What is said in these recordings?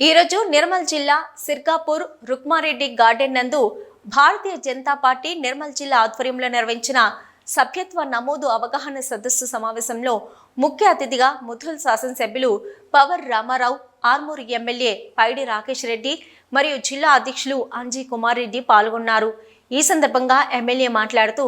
ఈరోజు నిర్మల్ జిల్లా సిర్గాపూర్ రుక్మారెడ్డి గార్డెన్ నందు భారతీయ జనతా పార్టీ నిర్మల్ జిల్లా ఆధ్వర్యంలో నిర్వహించిన సభ్యత్వ నమోదు అవగాహన సదస్సు సమావేశంలో ముఖ్య అతిథిగా ముథుల్ శాసనసభ్యులు పవర్ రామారావు ఆర్మూర్ ఎమ్మెల్యే పైడి రాకేష్ రెడ్డి మరియు జిల్లా అధ్యక్షులు అంజీ కుమార్ రెడ్డి పాల్గొన్నారు. ఈ సందర్భంగా ఎమ్మెల్యే మాట్లాడుతూ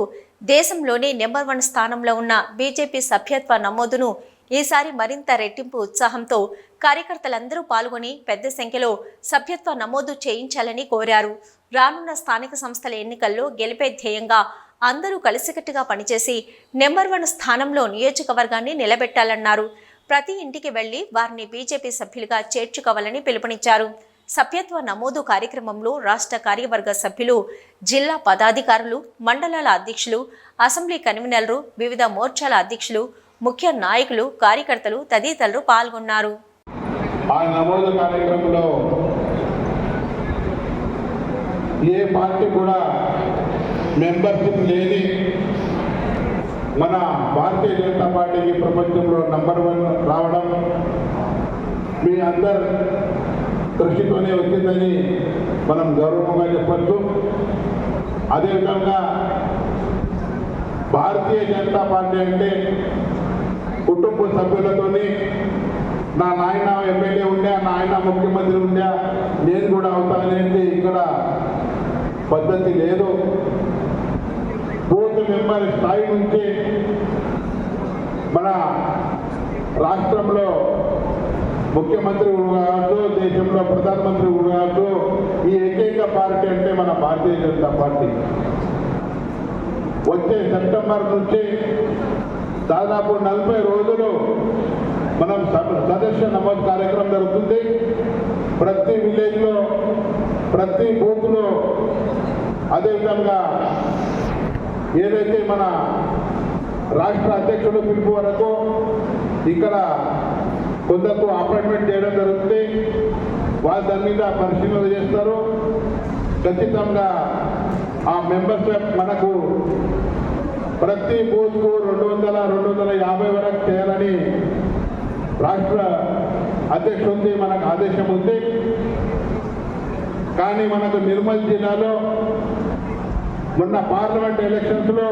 దేశంలోనే నెంబర్ వన్ స్థానంలో ఉన్న బీజేపీ సభ్యత్వ నమోదును ఈసారి మరింత రెట్టింపు ఉత్సాహంతో కార్యకర్తలందరూ పాల్గొని పెద్ద సంఖ్యలో సభ్యత్వ నమోదు చేయించాలని కోరారు. రానున్న స్థానిక సంస్థల ఎన్నికల్లో గెలిపే ధ్యేయంగా అందరూ కలిసికట్టుగా పనిచేసి నెంబర్ వన్ స్థానంలో నియోజకవర్గాన్ని నిలబెట్టాలన్నారు. ప్రతి ఇంటికి వెళ్ళి వారిని బీజేపీ సభ్యులుగా చేర్చుకోవాలని పిలుపునిచ్చారు. సభ్యత్వ నమోదు కార్యక్రమంలో రాష్ట్ర కార్యవర్గ సభ్యులు జిల్లా పదాధికారులు మండలాల అధ్యక్షులు అసెంబ్లీ కన్వీనర్లు వివిధ మోర్చాల అధ్యక్షులు ముఖ్య నాయకులు కార్యకర్తలు తదితరులు పాల్గొన్నారు. ఆ నమోదు కార్యక్రమంలో ఏ పార్టీ కూడా మెంబర్షిప్ లేని మన భారతీయ జనతా పార్టీకి ప్రపంచంలో నంబర్ వన్ రావడం మీ అందరు కృషితోనే వచ్చిందని మనం గౌరవంగా చెప్పచ్చు. అదేవిధంగా భారతీయ జనతా పార్టీ అంటే కుటుంబ సభ్యులతోని నా నాయన ఎమ్మెల్యే ఉండే నా ఆయన ముఖ్యమంత్రి ఉండే నేను కూడా అవుతానేది ఇక్కడ పద్ధతి లేదు. బూత్ మెంబర్ స్థాయి నుంచి మన రాష్ట్రంలో ముఖ్యమంత్రి కావచ్చు దేశంలో ప్రధానమంత్రి కావచ్చు ఈ ఏకైక పార్టీ అంటే మన భారతీయ జనతా పార్టీ. వచ్చే సెప్టెంబర్ నుంచి దాదాపు నలభై రోజులు మనం స- సదస్య నమోదు కార్యక్రమం జరుగుతుంది. ప్రతి విలేజ్లో ప్రతి బూత్లో అదేవిధంగా ఏదైతే మన రాష్ట్ర అధ్యక్షుడు పిలుపు వరకు ఇక్కడ కొందరు అపాయింట్మెంట్ చేయడం జరుగుతుంది. వారు దాని మీద పరిశీలన చేస్తారు. ఖచ్చితంగా ఆ మెంబర్షిప్ మనకు ప్రతి బూత్కు రెండు వందల రెండు వందల యాభై వరకు చేయాలని రాష్ట్ర అధ్యక్షుడి మనకు ఆదేశం ఉంది కానీ మనకు నిర్మల్ జిల్లాలో మొన్న పార్లమెంట్ ఎలక్షన్స్లో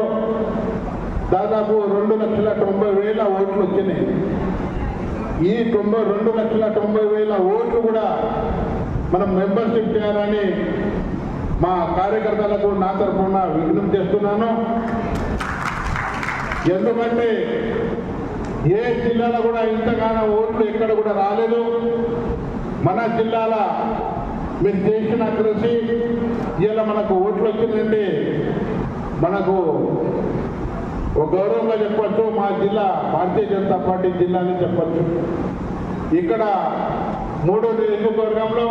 దాదాపు రెండు లక్షల తొంభై వేల ఓట్లు వచ్చినాయి. ఈ తొంభై రెండు లక్షల తొంభై వేల ఓట్లు కూడా మనం మెంబర్షిప్ చేయాలని మా కార్యకర్తలకు నా తరఫున విజ్ఞప్తి చేస్తున్నాను. ఎందుకంటే ఏ జిల్లాలో కూడా ఇంతగానో ఓట్లు ఎక్కడ కూడా రాలేదు. మన జిల్లాల మీరు చేసిన కృషి ఇలా మనకు ఓట్లు వచ్చిందంటే మనకు ఒక గౌరవంగా చెప్పచ్చు మా జిల్లా భారతీయ జనతా పార్టీ జిల్లా అని చెప్పచ్చు. ఇక్కడ మూడో నియోజకవర్గంలో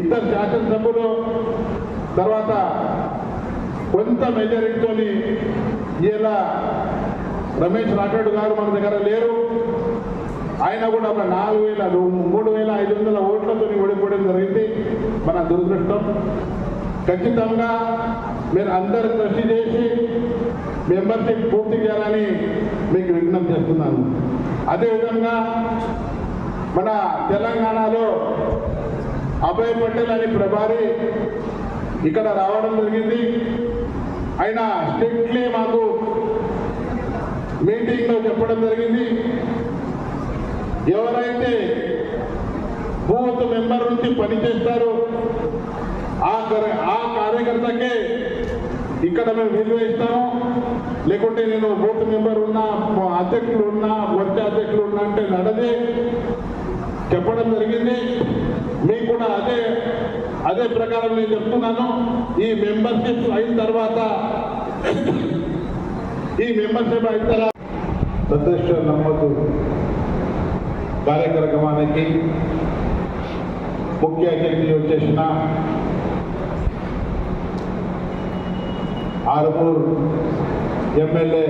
ఇద్దరు శాసనసభ్యులు తర్వాత కొంత మెజారిటీతోని ఇలా రమేష్ రాఠోడ్ గారు మన దగ్గర లేరు. ఆయన కూడా ఒక నాలుగు వేల మూడు వేల ఐదు వందల ఓట్లతో ఓడిపోవడం జరిగింది. మన దురదృష్టం. ఖచ్చితంగా మీరు అందరు కృషి చేసి మెంబర్షిప్ పూర్తి చేయాలని మీకు విజ్ఞప్తి చేస్తున్నాను. అదేవిధంగా మన తెలంగాణలో అభయ్ పటేల్ అని ప్రభారి ఇక్కడ రావడం జరిగింది. ఆయన స్ట్రిక్ట్లీ మాకు మీటింగ్లో చెప్పడం జరిగింది. ఎవరైతే బూత్ మెంబర్ నుంచి పనిచేస్తారో ఆ ఆ కార్యకర్తకే ఇక్కడ మేము విలువ ఇస్తాము. లేకుంటే నేను బూత్ మెంబర్ ఉన్నా అధ్యక్షులు ఉన్నా వచ్చే అధ్యక్షులు ఉన్నా అంటే నడది. చెప్పడం జరిగింది. అదే ప్రకారం నేను చెప్తున్నాను. ఈ మెంబర్షిప్ అయిన తర్వాత ఈ మెంబర్షిప్ అయిన తర్వాత సదస్య కార్యక్రమానికి ముఖ్య అతిథి వచ్చేసిన ఆరుమూరు ఎమ్మెల్యే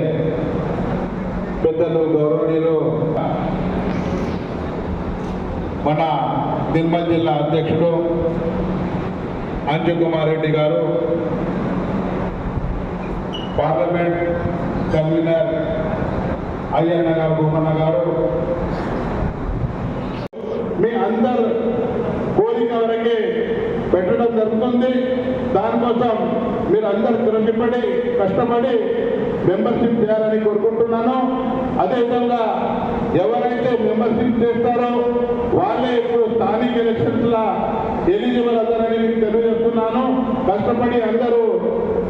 పెద్దలు గౌరవనీయులు మన నిర్మల్ జిల్లా అధ్యక్షుడు అంజుకుమార్ రెడ్డి గారు పార్లమెంట్ కన్వీనర్ అయ్యన్న గారు భూమన్న గారు. మీ అందరు పెట్టడం జరుగుతుంది. దానికోసం మీరు అందరు కృషిపడి కష్టపడి మెంబర్షిప్ చేయాలని కోరుకుంటున్నాను. అదేవిధంగా ఎవరైతే మెంబర్షిప్ చేస్తారో వాళ్ళే ఇప్పుడు స్థానిక ఎలక్షన్స్లో ఎలిజిబుల్ అవుతారని మీకు తెలియజేస్తున్నాను కష్టపడి అందరూ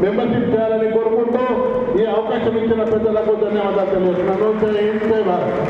మెంబర్షిప్ చేయాలని కోరుకుంటూ ఈ అవకాశం ఇచ్చిన పెద్దలకు ధన్యవాదాలు తెలియజేస్తున్నాను. జై హింద్ జై భారత్.